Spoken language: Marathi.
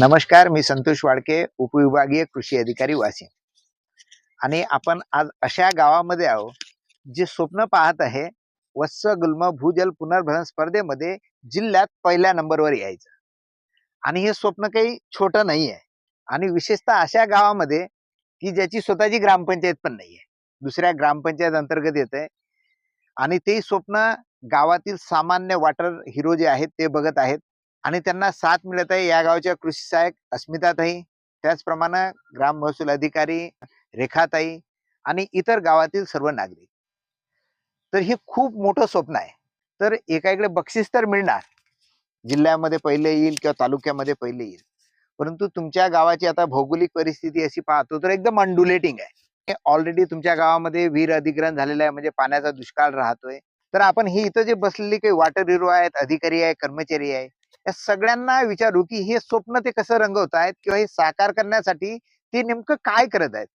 नमस्कार मी संतोष वाडके उपविभागीय कृषी अधिकारी वाशिम. आणि आपण आज अशा गावामध्ये आहो जे स्वप्न पाहत आहे वत्स गुल्म भूजल पुनर्भरण स्पर्धेमध्ये जिल्ह्यात पहिल्या नंबरवर यायचं. आणि हे स्वप्न काही छोटं नाही आहे. आणि विशेषतः अशा गावामध्ये की ज्याची स्वतःची ग्रामपंचायत पण नाही आहे. दुसऱ्या ग्रामपंचायत अंतर्गत येत आहे. आणि ते स्वप्न गावातील सामान्य वॉटर हिरो जे आहेत ते बघत आहेत. आणि त्यांना साथ मिळत आहे. या गावच्या कृषी सहाय्यक अस्मिताताई त्याचप्रमाणे ग्राम महसूल अधिकारी रेखाताई आणि इतर गावातील सर्व नागरिक. तर हे खूप मोठं स्वप्न आहे. तर एकाकडे बक्षीस तर मिळणार. जिल्ह्यामध्ये पहिले येईल किंवा तालुक्यामध्ये पहिले येईल. परंतु तुमच्या गावाची आता भौगोलिक परिस्थिती अशी पाहतो तर एकदम अंडुलेटिंग आहे. ऑलरेडी तुमच्या गावामध्ये वीर अधिग्रहण झालेलं आहे. म्हणजे पाण्याचा दुष्काळ राहतोय. तर आपण ही इथं जे बसलेली काही वॉटर हिरो आहेत अधिकारी आहे कर्मचारी आहे या सगळ्यांना विचारू की हे स्वप्न ते कसं रंगवत आहेत किंवा हे साकार करण्यासाठी ते नेमकं काय करत आहेत?